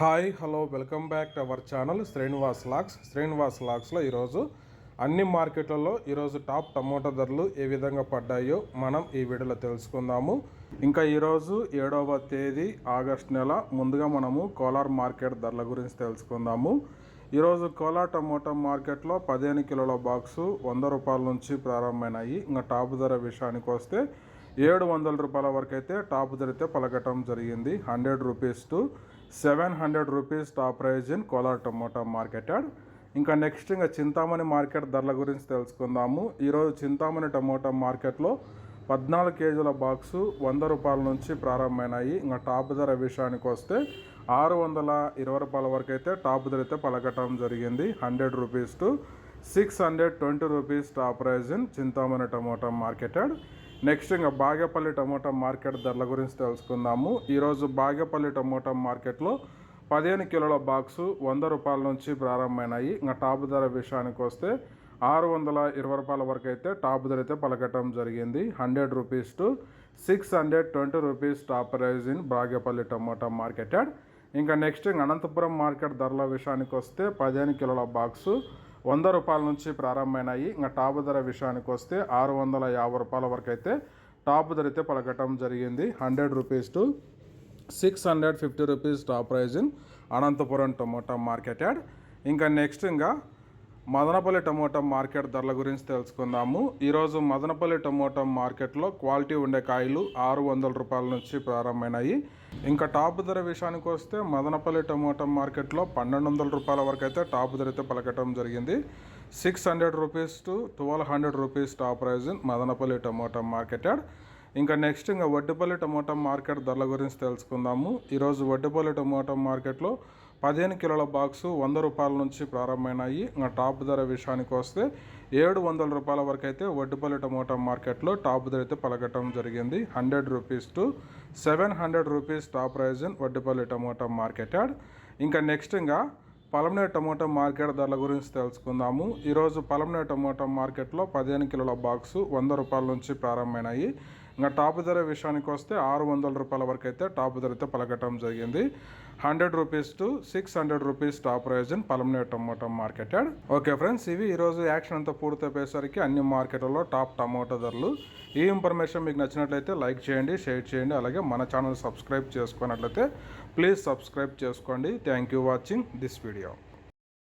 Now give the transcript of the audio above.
Hi hello welcome back to our channel Srinivas lakhs. Srinivas లాక్స్లో ఈరోజు అన్ని మార్కెట్లలో ఈరోజు టాప్ టమోటా ధరలు ఏ విధంగా పడ్డాయో మనం ఈ వీడియోలో తెలుసుకుందాము. ఇంకా ఈరోజు ఏడవ తేదీ ఆగస్ట్ నెల. ముందుగా మనము కోలార్ మార్కెట్ ధరల గురించి తెలుసుకుందాము. ఈరోజు కోలార్ టమోటా మార్కెట్లో పదిహేను కిలోల బాక్సు వంద రూపాయల నుంచి ప్రారంభమైనాయి. ఇంకా టాప్ ధర విషయానికి వస్తే ఏడు వందల రూపాయల వరకు అయితే టాప్ ధర అయితే పలకటం జరిగింది. Hundred rupees to seven hundred rupees top price in Kolar tomato market yard. ఇంకా నెక్స్ట్ ఇంకా చింతామణి మార్కెట్ ధరల గురించి తెలుసుకుందాము. ఈరోజు చింతామణి టమోటా మార్కెట్లో పద్నాలుగు కేజీల బాక్సు వంద రూపాయల నుంచి ప్రారంభమైనాయి. ఇంకా టాప్ ధర విషయానికి వస్తే ఆరు వందల ఇరవై రూపాయల వరకు అయితే టాప్ ధర అయితే పలకటం జరిగింది. Hundred rupees to six hundred twenty rupees top price in Chintamani tomato market yard. Next ఇంకా బాగేపల్లి టమోటా మార్కెట్ ధరల గురించి తెలుసుకుందాము. ఈరోజు బాగేపల్లి టమోటా మార్కెట్లో పదిహేను కిలోల బాక్సు వంద రూపాయల నుంచి ప్రారంభమైనాయి. ఇంకా టాప్ ధర విషయానికి వస్తే ఆరు వందల ఇరవై రూపాయల వరకు అయితే టాప్ ధర అయితే పలకటం జరిగింది. Hundred rupees to six hundred twenty rupees top price in Bagepalli tomato market ఇంకా నెక్స్ట్ ఇంకా అనంతపురం మార్కెట్ ధరల విషయానికి వస్తే పదిహేను కిలోల బాక్సు వంద రూపాయల నుంచి ప్రారంభమైనాయి. ఇంకా టాప్ ధర విషయానికి వస్తే ఆరు వందల యాభై రూపాయల వరకు అయితే టాప్ ధర అయితే పలకటం జరిగింది. Hundred rupees to six hundred fifty rupees top price in Anantapuram tomato market yard ఇంకా నెక్స్ట్ ఇంకా మదనపల్లి టమోటా మార్కెట్ ధరల గురించి తెలుసుకుందాము. ఈరోజు మదనపల్లి టమోటా మార్కెట్లో క్వాలిటీ ఉండే కాయలు ఆరు వందల రూపాయల నుంచి ప్రారంభమైనాయి. ఇంకా టాప్ ధర విషయానికి వస్తే మదనపల్లి టమోటా మార్కెట్లో పన్నెండు వందల రూపాయల వరకు అయితే టాప్ ధర అయితే పలకటం జరిగింది. Six hundred rupees to twelve hundred rupees top price Madanapalle tomato market ఇంకా నెక్స్ట్ ఇంకా వడ్డిపల్లి టమోటా మార్కెట్ ధరల గురించి తెలుసుకుందాము. ఈరోజు వడ్డిపల్లి టమోటా మార్కెట్లో పదిహేను కిలోల బాక్సు వంద రూపాయల నుంచి ప్రారంభమైనాయి. ఇంకా టాప్ ధర విషయానికి వస్తే ఏడు వందల రూపాయల వరకు అయితే వడ్డిపల్లి టమోటా మార్కెట్లో టాప్ ధర అయితే పలకటం జరిగింది. Hundred rupees to seven hundred rupees top price in Vaddupalli tomato market yard. ఇంకా నెక్స్ట్ ఇంకా పలమనేరు టమోటా మార్కెట్ ధరల గురించి తెలుసుకుందాము. ఈరోజు పలమనేరు టమోటా మార్కెట్లో పదిహేను కిలోల బాక్సు వంద రూపాయల నుంచి ప్రారంభమైనాయి. ఇంకా టాప్ ధర విషయానికి వస్తే ఆరు వందల రూపాయల వరకు అయితే టాప్ ధర అయితే పలకటం జరిగింది. Hundred rupees to six hundred rupees top price in Palamaneru tomato market yard. Okay friends ఇవి ఈరోజు యాక్షన్ అంతా పూర్తయిపోయేసరికి అన్ని మార్కెట్లలో టాప్ టమోటా ధరలు. ఈ ఇన్ఫర్మేషన్ మీకు నచ్చినట్లయితే లైక్ చేయండి షేర్ చేయండి అలాగే మన ఛానల్ సబ్స్క్రైబ్ చేసుకున్నట్లయితే ప్లీజ్ సబ్స్క్రైబ్ చేసుకోండి. Thank you watching this video.